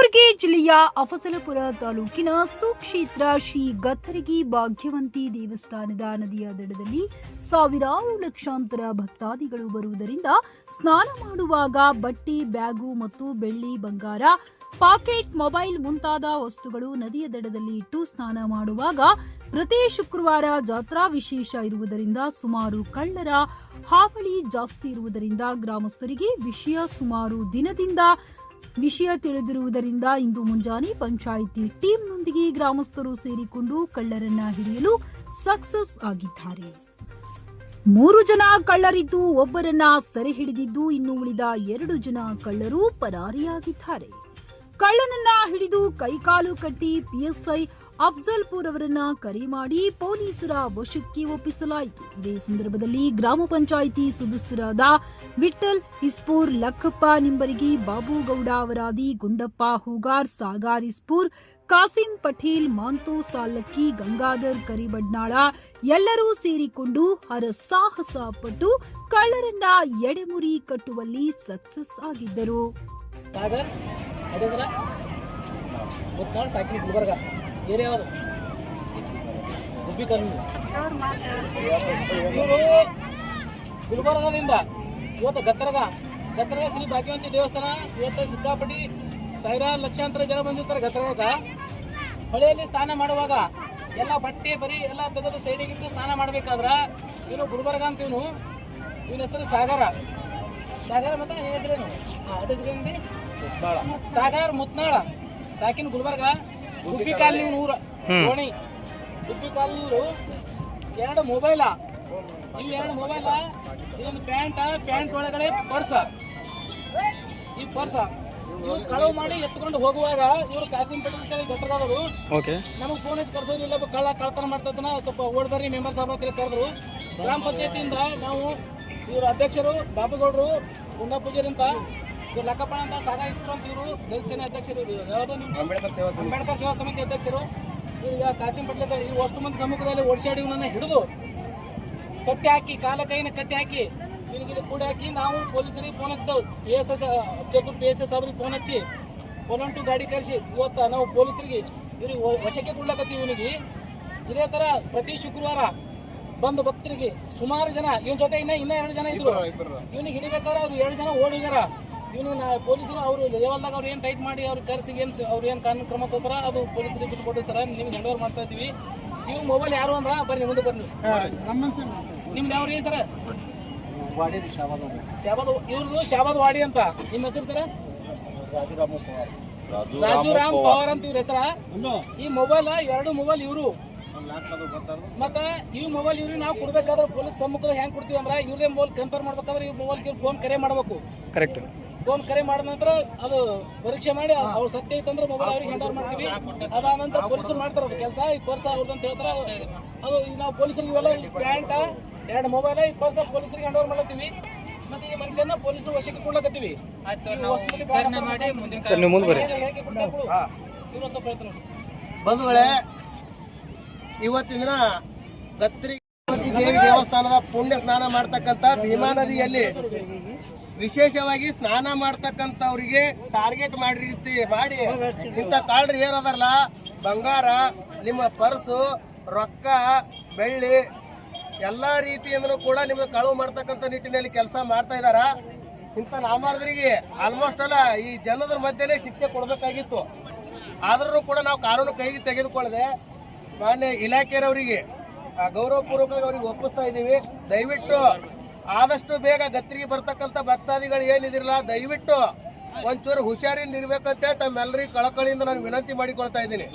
ಕಲಬುರಗಿ ಜಿಲ್ಲೆಯ ಅಫಸಲಪುರ ತಾಲೂಕಿನ ಸುಕ್ಷೇತ್ರ ಶ್ರೀ ಗತ್ತರಗಿ ಭಾಗ್ಯವಂತಿ ದೇವಸ್ಥಾನದ ನದಿಯ ದಡದಲ್ಲಿ ಸಾವಿರಾರು ಲಕ್ಷಾಂತರ ಭಕ್ತಾದಿಗಳು ಬರುವುದರಿಂದ ಸ್ನಾನ ಮಾಡುವಾಗ ಬಟ್ಟೆ, ಬ್ಯಾಗು ಮತ್ತು ಬೆಳ್ಳಿ ಬಂಗಾರ, ಪಾಕೆಟ್, ಮೊಬೈಲ್ ಮುಂತಾದ ವಸ್ತುಗಳು ನದಿಯ ದಡದಲ್ಲಿ ಇಟ್ಟು ಸ್ನಾನ ಮಾಡುವಾಗ ಪ್ರತಿ ಶುಕ್ರವಾರ ಜಾತ್ರಾ ವಿಶೇಷ ಇರುವುದರಿಂದ ಸುಮಾರು ಕಳ್ಳರ ಹಾವಳಿ ಜಾಸ್ತಿ ಇರುವುದರಿಂದ ಗ್ರಾಮಸ್ಥರಿಗೆ ವಿಷಯ ಸುಮಾರು ದಿನದಿಂದ ವಿಷಯ ತಿಳಿದಿರುವುದರಿಂದ ಇಂದು ಮುಂಜಾನೆ ಪಂಚಾಯಿತಿ ಟೀಮ್ನೊಂದಿಗೆ ಗ್ರಾಮಸ್ಥರು ಸೇರಿಕೊಂಡು ಕಳ್ಳರನ್ನ ಹಿಡಿಯಲು ಸಕ್ಸಸ್ ಆಗಿದ್ದಾರೆ. ಮೂರು ಜನ ಕಳ್ಳರಿದ್ದು ಒಬ್ಬರನ್ನ ಸೆರೆ ಹಿಡಿದಿದ್ದು ಇನ್ನು ಉಳಿದ ಎರಡು ಜನ ಕಳ್ಳರು ಪರಾರಿಯಾಗಿದ್ದಾರೆ. ಕಳ್ಳನನ್ನ ಹಿಡಿದು ಕೈಕಾಲು ಕಟ್ಟಿ ಪಿಎಸ್ಐ ಅಫ್ಜಲ್ಪುರ್ ಅವರನ್ನ ಕರೆ ಮಾಡಿ ಪೊಲೀಸರ ವಶಕ್ಕೆ ಒಪ್ಪಿಸಲಾಯಿತು. ಇದೇ ಸಂದರ್ಭದಲ್ಲಿ ಗ್ರಾಮ ಪಂಚಾಯಿತಿ ಸದಸ್ಯರಾದ ವಿಠಲ್ ಇಸ್ಪೂರ್ ಲಕ್ಕಪ್ಪ ನಿಂಬರಿಗಿ ಬಾಬುಗೌಡ ಅವರಾದಿ ಗುಂಡಪ್ಪ ಹೂಗಾರ್ ಸಾಗಾರ್ ಇಸ್ಪೂರ್ ಕಾಸಿಂ ಪಟೇಲ್, ಮಾಂತು ಸಾಲಕ್ಕಿ, ಗಂಗಾಧರ್ ಕರಿಬಡ್ನಾಳ ಎಲ್ಲರೂ ಸೇರಿಕೊಂಡು ಹರಸಾಹಸ ಪಟ್ಟು ಕಳ್ಳರನ್ನ ಎಡೆಮುರಿ ಕಟ್ಟುವಲ್ಲಿ ಸಕ್ಸಸ್ ಆಗಿದ್ದರು. ಸಾಕಿನಿ ಯಾವುದು? ಗುಬ್ಬಿ ಗುಲ್ಬರ್ಗದಿಂದ ಇವತ್ತು ಗತ್ತರಗ ಗತ್ತರಗ ಶ್ರೀ ಭಾಗ್ಯವಂತಿ ದೇವಸ್ಥಾನ, ಇವತ್ತು ಸಿದ್ದಾಪಟ್ಟಿ ಸಾವಿರಾರು ಲಕ್ಷಾಂತರ ಜನ ಬಂದಿರ್ತಾರೆ ಗತ್ತರಗ ಹೊಳೆಯಲ್ಲಿ ಸ್ನಾನ ಮಾಡುವಾಗ ಎಲ್ಲ ಬಟ್ಟೆ, ಬರಿ ಎಲ್ಲ ತೆಗೆದು ಸೈಡಿಗೆ ಸ್ನಾನ ಮಾಡ್ಬೇಕಾದ್ರೆ ಇವನು ಗುಲ್ಬರ್ಗ ಅಂತ ಇವನು. ಇವನ ಹೆಸರು ಸಾಗರ. ಸಾಗರ ಮತ್ತೆ ಹೆಸರೇನು? ಹೆಸರೇನು ಸಾಗರ್ ಮುತ್ನಾಳ. ಸಾಕಿನ ಗುಲ್ಬರ್ಗ. ಗುಬ್ಬಿ ನೀವು ಊರ ಓಣಿ ಗುಬ್ಬಿ ಕಾಲನಿ ಊರು ಎರಡು ಮೊಬೈಲ. ಇವು ಎರಡು ಮೊಬೈಲ. ಇದೊಂದು ಪ್ಯಾಂಟ್ ಪ್ಯಾಂಟ್ ಒಳಗಡೆ ಪರ್ಸ. ಈ ಪರ್ಸ. ಇವ್ರು ಕಳವು ಮಾಡಿ ಎತ್ಕೊಂಡು ಹೋಗುವಾಗ ಇವರು ಕಾಸಿಂ ಪಟೇಲ್ ಗಟ್ಟದವರು ಓಕೆ. ನಮಗೆ ಫೋನ್ ಹಚ್ಚಿ ಕರ್ಸೋರು ಇಲ್ಲ ಕಳ್ಳ ಕಳ್ತನ ಮಾಡ್ತದನ ಸ್ವಲ್ಪ ಓಡ್ ಬರ್ರಿ ಮೆಂಬರ್ ಸಾಹೇಬ್ ಅಂತ ಕರೆದ್ರು. ಗ್ರಾಮ ಪಂಚಾಯತಿಯಿಂದ ನಾವು ಇವ್ರ ಅಧ್ಯಕ್ಷರು ಬಾಬುಗೌಡರು ಗುಂಡಾ ಪೂಜಾರಿ ಅಂತ ಇವ್ರು ಅಂತ ಅಂತ ಇವರು ಅಧ್ಯಕ್ಷರು ಯಾವುದೋ ನಿಮ್ದು? ಅಂಬೇಡ್ಕರ್ ಸೇವಾ ಸಮಿತಿ. ಅಂಬೇಡ್ಕರ್ ಸೇವಾ ಸಮಿತಿ ಅಧ್ಯಕ್ಷರು. ಈಗ ಕಾಸಿಂ ಪಟ್ಲೆ ಈ ಅಷ್ಟು ಮಂದಿ ಸಮ್ಮುಖದಲ್ಲಿ ಓಡಿಸಾಡಿ ಇವನನ್ನ ಹಿಡಿದು ಕಟ್ಟಿ ಹಾಕಿ ಕಾಲ ಕೈನ ಕಟ್ಟಿ ಹಾಕಿ ಇವನಿಗೆ ಕೂಡಿ ಹಾಕಿ ನಾವು ಪೊಲೀಸರಿಗೆ phone ಹಚ್ಚಿದೆವು. P S S Afzalpur P S S ಅವ್ರಿಗೆ ಫೋನ್ ಹಚ್ಚಿ ಒನ್ ಒನ್ ಟು ಗಾಡಿ ಕಳಿಸಿ. ಇವತ್ತು ನಾವು ಪೊಲೀಸರಿಗೆ ಇವ್ರಿಗೆ ವಶಕ್ಕೆ ಕೊಡ್ಲಕತ್ತೀವಿ ಇವನಿಗೆ. ಇದೇ ತರ ಪ್ರತಿ ಶುಕ್ರವಾರ ಬಂದು ಭಕ್ತರಿಗೆ ಸುಮಾರು ಜನ ಇವನ್ ಜೊತೆ ಇನ್ನ ಇನ್ನ ಎರಡು ಜನ ಇದ್ರು. ಇವನಿಗೆ ಹಿಡಿಬೇಕಾದ್ರೆ ಅವ್ರು ಎರಡು ಜನ ಓಡಿಗಾರ ಇವನಿಗೆ ನಾ ಪೊಲೀಸರು ಅವರು ಲೆವೆಲ್ದಾಗ ಅವ್ರು ಏನು ಟೈಟ್ ಮಾಡಿ ಅವ್ರ ಕರೆಸಿ ಏನು ಅವ್ರು ಏನು ಕಾನೂನು ಕ್ರಮ ತಗೋತಾರ ಅದು ಪೊಲೀಸರಿಗೆ ಬಿಟ್ಟು ಕೊಟ್ಟು ಸರ್. ನಿಮ್ಗೆ ಹ್ಯಾಂಡ್ ಓವರ್ ಮಾಡ್ತಾ ಇದ್ದೀವಿ. ನೀವು ಮೊಬೈಲ್ ಯಾರು ಅಂದ್ರೆ? ಬರ್ರಿ ಮುಂದೆ ಬರ್ರಿ ನಿಮ್ದು ಯಾವ ರೀ. ಸರ್? ಶಾಬಾದ್ ಇವ್ರದ್ದು ಶಾಬಾದ್ ವಾಡಿ ಅಂತ. ನಿಮ್ಮ ಹೆಸರು ಸರ್? ರಾಜು ರಾಮ್ ಪವಾರ್. ಅಂತ ಇವ್ರ ಹೆಸರ? ಈ ಮೊಬೈಲ್ ಎರಡು ಮೊಬೈಲ್ ಇವರು. ಮತ್ತ ಈ ಮೊಬೈಲ್ ಇವ್ರಿಗೆ ನಾವು ಕೊಡ್ಬೇಕಾದ್ರೆ ಪೊಲೀಸ್ ಸಮ್ಮುಖದ ಹೆಂಗ್ ಕೊಡ್ತೀವಿ ಅಂದ್ರೆ ಇವ್ರದೇ ಮೊಬೈಲ್ ಕಂಪೇರ್ ಮಾಡ್ಬೇಕಾದ್ರೆ ಈ ಮೊಬೈಲ್ ಫೋನ್ ಕರೆ ಮಾಡಬೇಕು. ಕರೆಕ್ಟ್ ಫೋನ್ ಕರೆ ಮಾಡಿದ ನಂತರ ಅದು ಪರೀಕ್ಷೆ ಮಾಡಿ ಅವ್ರು ಸತ್ಯ ಐತಂದ್ರೆ ಮೊಬೈಲ್ ಅವ್ರಿಗೆ ಹ್ಯಾಂಡ್ ಓವರ್ ಮಾಡ್ತೀವಿ. ಅದಾದ ನಂತರ ಪೊಲೀಸರು ಮಾಡ್ತಾರ ಅದು ಕೆಲಸ. ಈ ಪರ್ಸ ಅವ್ರದ್ದು ಅಂತ ಹೇಳ್ತಾರೆ. ಅದು ಈಗ ನಾವು ಪೊಲೀಸರಿಗೆ ಇವೆಲ್ಲ ಪ್ಯಾಂಟ್ ಎರಡು ಮೊಬೈಲ್ ಈ ಪರ್ಸ ಪೊಲೀಸರಿಗೆ ಹ್ಯಾಂಡ್ ಓವರ್ ಮಾಡ್ತೀವಿ ಮತ್ತೆ ಈ ಮನುಷ್ಯನ ಪೊಲೀಸರು ವಶಕ್ಕೆ ಕೊಡ್ಲಕತ್ತೀವಿ. ಬಂಧುಗಳೇ ಇವತ್ತಿನ ದಿನ ಗತ್ರಿ ದೇವಿ ದೇವಸ್ಥಾನದ ಪುಣ್ಯ ಸ್ನಾನ ಮಾಡ್ತಕ್ಕಂಥ ಭೀಮಾ ನದಿಯಲ್ಲಿ ವಿಶೇಷವಾಗಿ ಸ್ನಾನ ಮಾಡ್ತಕ್ಕಂಥವ್ರಿಗೆ ಟಾರ್ಗೆಟ್ ಮಾಡಿ ರೀತಿ ಮಾಡಿ. ಇಂಥ ಕಾಳ್ರಿ ಏನದಲ್ಲ ಬಂಗಾರ, ನಿಮ್ಮ ಪರ್ಸು, ರೊಕ್ಕ, ಬೆಳ್ಳಿ, ಎಲ್ಲ ರೀತಿಯಿಂದಲೂ ಕೂಡ ನಿಮ್ಗೆ ಕಳುವು ಮಾಡ್ತಕ್ಕಂಥ ನಿಟ್ಟಿನಲ್ಲಿ ಕೆಲಸ ಮಾಡ್ತಾ ಇದಾರ ಇಂಥ ನಾಮಾರ್ದ್ರಿಗೆ ಆಲ್ಮೋಸ್ಟ್ ಅಲ್ಲ, ಈ ಜನದ ಮಧ್ಯೆನೇ ಶಿಕ್ಷೆ ಕೊಡಬೇಕಾಗಿತ್ತು. ಆದ್ರೂ ಕೂಡ ನಾವು ಕಾನೂನು ಕೈಗೆ ತೆಗೆದುಕೊಳ್ಳದೆ ಮಾನ್ಯ ಇಲಾಖೆಯವರಿಗೆ ಗೌರವಪೂರ್ವಕವಾಗಿ ಅವ್ರಿಗೆ ಒಪ್ಪಿಸ್ತಾ ಇದ್ದೀವಿ. ದಯವಿಟ್ಟು ಆದಷ್ಟು ಬೇಗ ಗತ್ತಿಗೆ ಬರ್ತಕ್ಕಂಥ ಭಕ್ತಾದಿಗಳು ಏನಿದಿರಲ್ಲ ದಯವಿಟ್ಟು ಒಂಚೂರು ಹುಷಾರಿಂದ ಇರ್ಬೇಕಂತ ತಮ್ಮೆಲ್ಲರಿಗೂ ಕಳಕಳಿಯಿಂದ ನಾನು ವಿನಂತಿ ಮಾಡಿಕೊಳ್ತಾ ಇದ್ದೀನಿ.